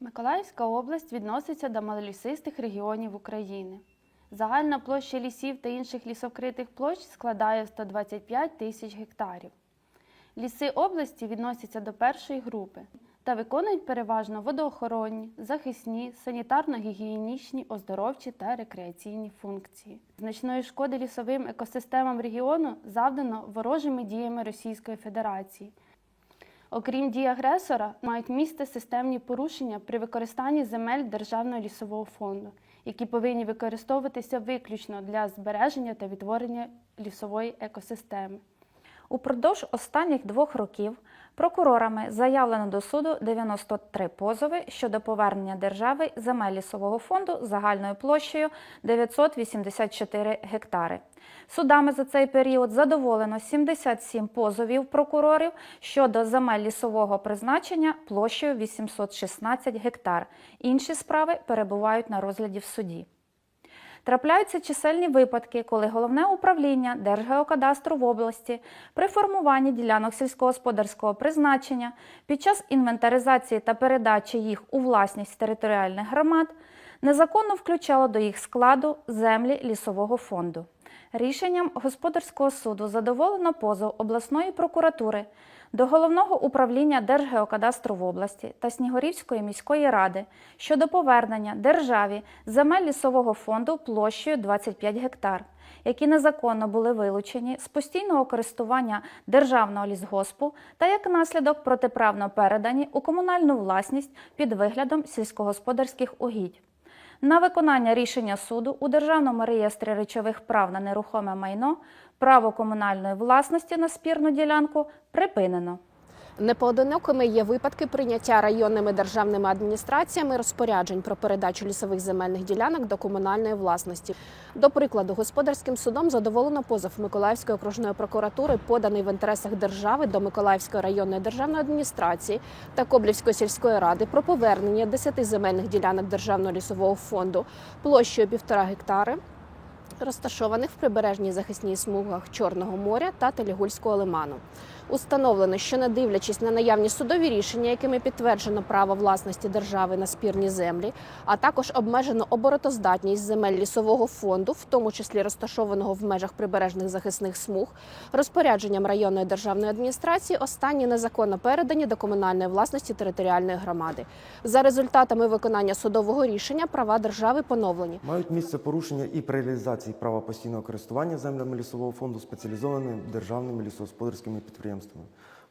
Миколаївська область відноситься до малолісистих регіонів України. Загальна площа лісів та інших лісокритих площ складає 125 тисяч гектарів. Ліси області відносяться до першої групи та виконують переважно водоохоронні, захисні, санітарно-гігієнічні, оздоровчі та рекреаційні функції. Значної шкоди лісовим екосистемам регіону завдано ворожими діями Російської Федерації. Окрім дій агресора, мають місце системні порушення при використанні земель Державного лісового фонду, які повинні використовуватися виключно для збереження та відтворення лісової екосистеми. Упродовж останніх двох років прокурорами заявлено до суду 93 позови щодо повернення держави земель лісового фонду загальною площею 984 гектари. Судами за цей період задоволено 77 позовів прокурорів щодо земель лісового призначення площею 816 гектар. Інші справи перебувають на розгляді в суді. Трапляються чисельні випадки, коли головне управління Держгеокадастру в області при формуванні ділянок сільськогосподарського призначення під час інвентаризації та передачі їх у власність територіальних громад незаконно включало до їх складу землі лісового фонду. Рішенням господарського суду задоволено позов обласної прокуратури до головного управління Держгеокадастру в області та Снігурівської міської ради щодо повернення державі земель лісового фонду площею 25 гектар, які незаконно були вилучені з постійного користування державного лісгоспу та як наслідок протиправно передані у комунальну власність під виглядом сільськогосподарських угідь. На виконання рішення суду у Державному реєстрі речових прав на нерухоме майно право комунальної власності на спірну ділянку припинено. Непоодинокими є випадки прийняття районними державними адміністраціями розпоряджень про передачу лісових земельних ділянок до комунальної власності. До прикладу, господарським судом задоволено позов Миколаївської окружної прокуратури, поданий в інтересах держави до Миколаївської районної державної адміністрації та Коблівської сільської ради про повернення 10 земельних ділянок державного лісового фонду площею півтора гектари розташованих в прибережній захисній смугах Чорного моря та Телігульського лиману. Установлено, що не дивлячись на наявні судові рішення, якими підтверджено право власності держави на спірні землі, а також обмежено оборотоздатність земель лісового фонду, в тому числі розташованого в межах прибережних захисних смуг, розпорядженням районної державної адміністрації останні незаконно передані до комунальної власності територіальної громади. За результатами виконання судового рішення права держави поновлені. Мають місце порушення і при реалізації права постійного користування землями лісового фонду спеціалізованими державними лісогосподарськими підприємствами.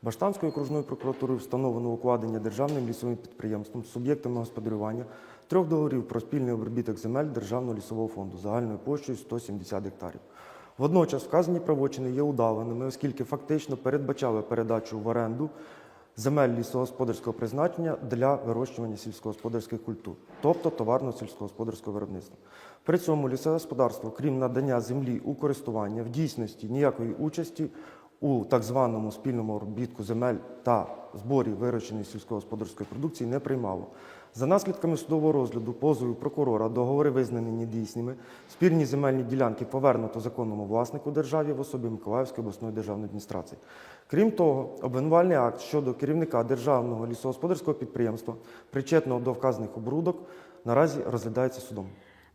Баштанською окружною прокуратурою встановлено укладення державним лісовим підприємством з суб'єктами господарювання трьох договорів про спільний обробіток земель державного лісового фонду загальною площею 170 гектарів. Водночас вказані правочини є удаваними, оскільки фактично передбачали передачу в оренду земель лісогосподарського призначення для вирощування сільськогосподарських культур, тобто товарного сільськогосподарського виробництва. При цьому лісогосподарство, крім надання землі у користування, в дійсності ніякої участі у так званому спільному обробітку земель та зборі вирощеної сільськогосподарської продукції не приймало. За наслідками судового розгляду позову прокурора договори визнані недійсними, спірні земельні ділянки повернуто законному власнику державі в особі Миколаївської обласної державної адміністрації. Крім того, обвинувальний акт щодо керівника державного лісогосподарського підприємства, причетного до вказаних оборудок, наразі розглядається судом.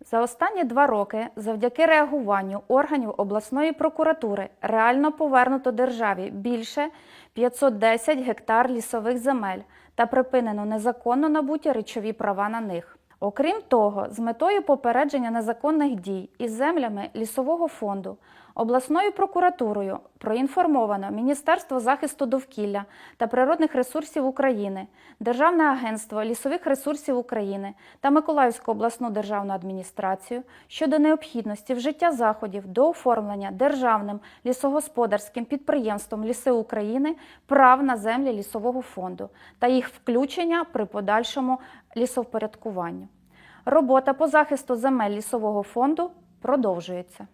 За останні два роки, завдяки реагуванню органів обласної прокуратури, реально повернуто державі більше 510 гектар лісових земель та припинено незаконно набуті речові права на них. Окрім того, з метою попередження незаконних дій із землями лісового фонду обласною прокуратурою проінформовано Міністерство захисту довкілля та природних ресурсів України, Державне агентство лісових ресурсів України та Миколаївську обласну державну адміністрацію щодо необхідності вжиття заходів до оформлення державним лісогосподарським підприємством Ліси України прав на землі лісового фонду та їх включення при подальшому лісовпорядкуванню. Робота по захисту земель лісового фонду продовжується.